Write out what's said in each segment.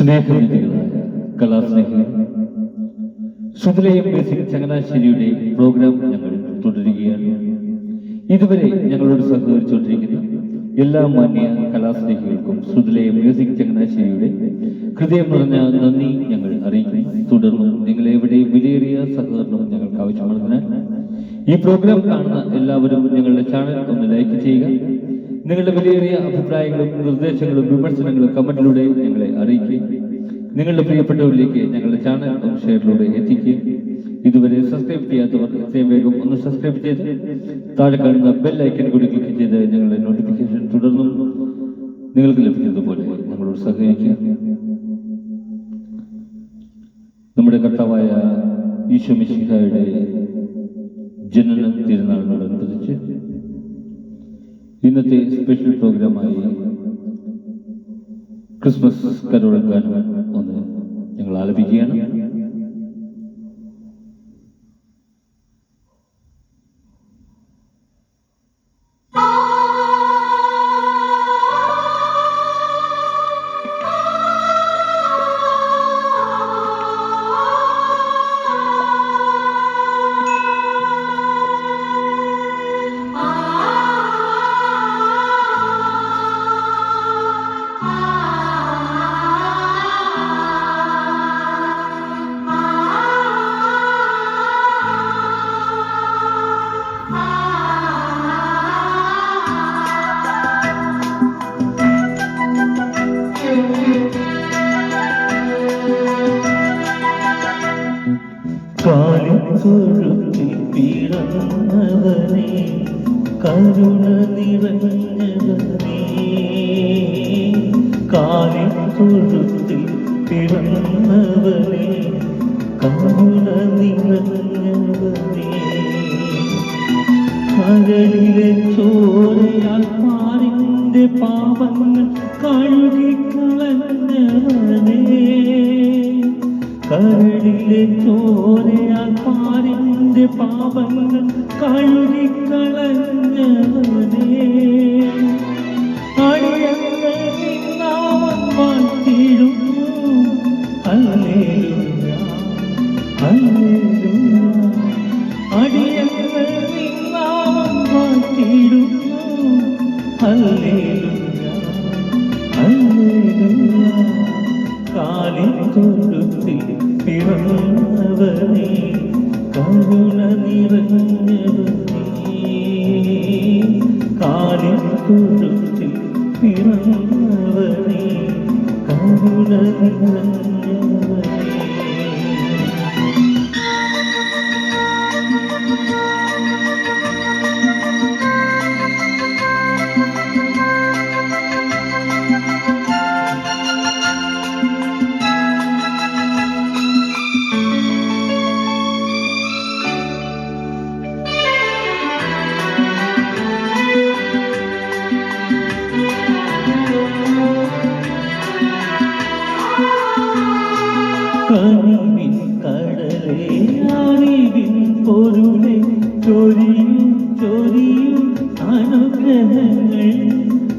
സ്നേഹനിധികളായ കലാസ്നേഹികൾ സുതിലയം basic ചങ്ങനാശ്ശേരിയുടെ programme ഞങ്ങൾ തുടരുകയാണ്. ഇതുവരെ ഞങ്ങളോട് സഹകരിച്ചുകൊണ്ടിരിക്കുന്ന എല്ലാ മാന്യ കലാസ്നേഹികൾക്കും സുതിലയം മ്യൂസിക് ചങ്ങനാശ്ശേരിയുടെ ഹൃദയം നിറഞ്ഞ നന്ദി ഞങ്ങൾ അറിയിക്കുന്നു. തുടർന്നും നിങ്ങൾ എവിടെയും വിലയേറിയ സഹകരണം ഞങ്ങൾക്ക് ആവശ്യമുള്ളതിനാൽ ഈ പ്രോഗ്രാം കാണുന്ന എല്ലാവരും ഞങ്ങളുടെ ചാനൽ ഒന്ന് ലൈക്ക് ചെയ്യുക. നിങ്ങളുടെ വിലയേറിയ അഭിപ്രായങ്ങളും നിർദ്ദേശങ്ങളും വിമർശനങ്ങളും കമന്റിലൂടെ ഞങ്ങളെ അറിയിക്കുക നിങ്ങളുടെ പ്രിയപ്പെട്ടവരിലേക്ക് ഞങ്ങളുടെ ചാനൽ ഷെയറിലൂടെ എത്തിക്കുക ഇതുവരെ സബ്സ്ക്രൈബ് ചെയ്യാത്തവർ എത്രയും വേഗം ഒന്ന് സബ്സ്ക്രൈബ് ചെയ്ത് താഴെ കാണുന്ന ബെൽ ഐക്കൺ കൂടി ക്ലിക്ക് ചെയ്ത് ഞങ്ങളുടെ നോട്ടിഫിക്കേഷൻ തുടർന്നും നിങ്ങൾക്ക് ലഭിക്കുന്നതുപോലെ ഞങ്ങളോട് സഹകരിക്കുക. നമ്മുടെ കർത്താവായ ഈശോ മിശിഹായുടെ ജനന തിരുനാളിനോടനുബന്ധിച്ച് ഇന്നത്തെ സ്പെഷ്യൽ പ്രോഗ്രാമായി ക്രിസ്മസ് കരോൾ ഗാനം ഒന്ന് ഞങ്ങൾ ആലപിക്കുകയാണ്. കാലിത്തൊഴുത്തിൽ പിറന്നവനെ കരുണ നിറഞ്ഞവനെ. കാലിത്തൊഴുത്തിൽ പിറന്നവനെ കരുണ നിറഞ്ഞവനെ. കരളിലെ ചോരയാൽ മാറിന്റെ പാപങ്ങൾ കഴുകിക്കളഞ്ഞവനേ കരളിലെ ചോരയാൽ പാരിന്റെ പാപങ്ങൾ കഴുകിക്കളഞ്ഞവനേ ഹല്ലേലൂയ കാലിത്തൊഴുത്തിൽ പിറന്നവനെ. കരുണ നിറഞ്ഞവനെ കാലിത്തൊഴുത്തിൽ പിറന്നവനെ കരുണ നിറഞ്ഞവനെ അനുഗ്രഹങ്ങൾ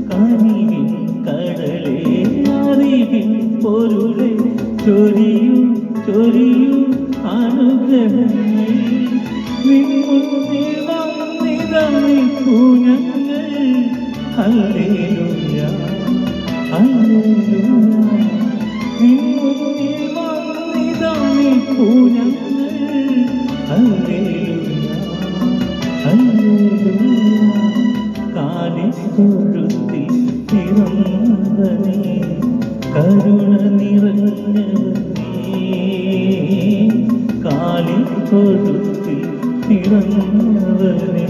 കനിവിൻ കടലേ അറിവിൻ പൊരുളെ ചൊരിയും ചൊരിയും അനുഗ്രഹങ്ങൾ. ഞങ്ങൾ കാലിത്തൊഴുത്തിൽ പിറന്നവനേ കരുണ നിറഞ്ഞവനേ കാലിത്തൊഴുത്തിൽ പിറന്നവനേ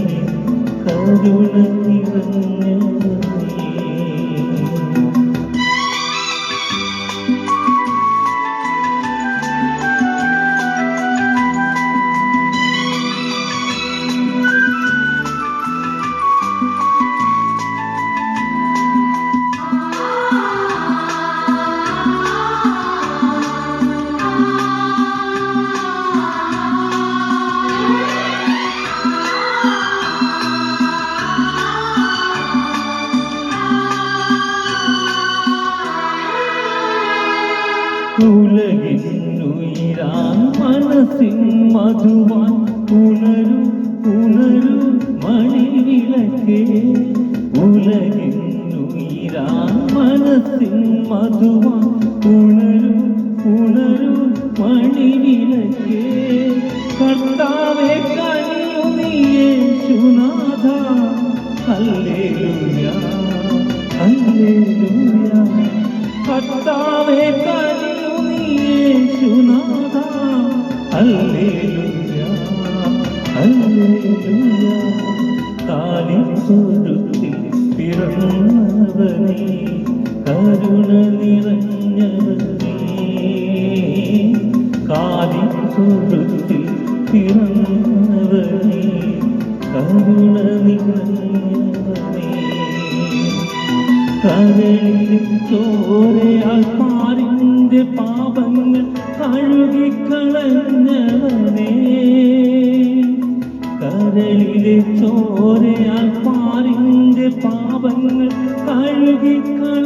കരുണ നിറഞ്ഞവനേ ഉലകിന്നുയിരാൻ മനസ്സിൻ മധുവാൻ ഉണരു ഉണരു മണിവിളക്കേ. ഉലകിന്നുയിരാൻ മനസ്സിൻ മധുവാൻ ഉണരു ഉണരു മണിവിളക്കേ. കർത്താവെ കനിയു നീയേശുനാഥ ഹല്ലേലൂയ ഹല്ലേലൂയ. കർത്താവെ കനിയു നീയേശുനാഥ ഹല്ലേലൂയ ഹല്ലേലൂയ. കാലിത്തൊഴുത്തിൽ പിറന്നവനേ കരുണ നിറഞ്ഞവനേ. കാലിത്തൊഴുത്തിൽ പിറന്നവനേ കരുണ നിറഞ്ഞവനേ. കരളിൽ ചോരയാൽ പാരിന്റെ പാപങ്ങൾ കഴുകിക്കളഞ്ഞവനേ കരളിലെ ചോരയാൽ പാറിന്റെ പാപങ്ങൾ കഴുകിക്കളഞ്ഞവനേ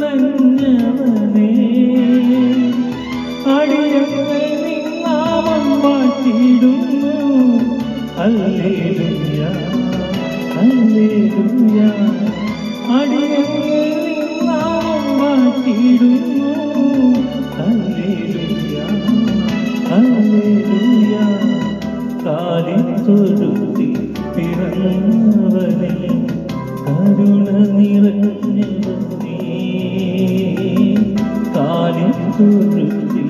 അടിയങ്ങൾ നിന്നാമം അല്ലേ ഹല്ലേലൂയ സ്വർഗത്തിൽ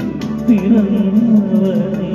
പിറന്നവനെ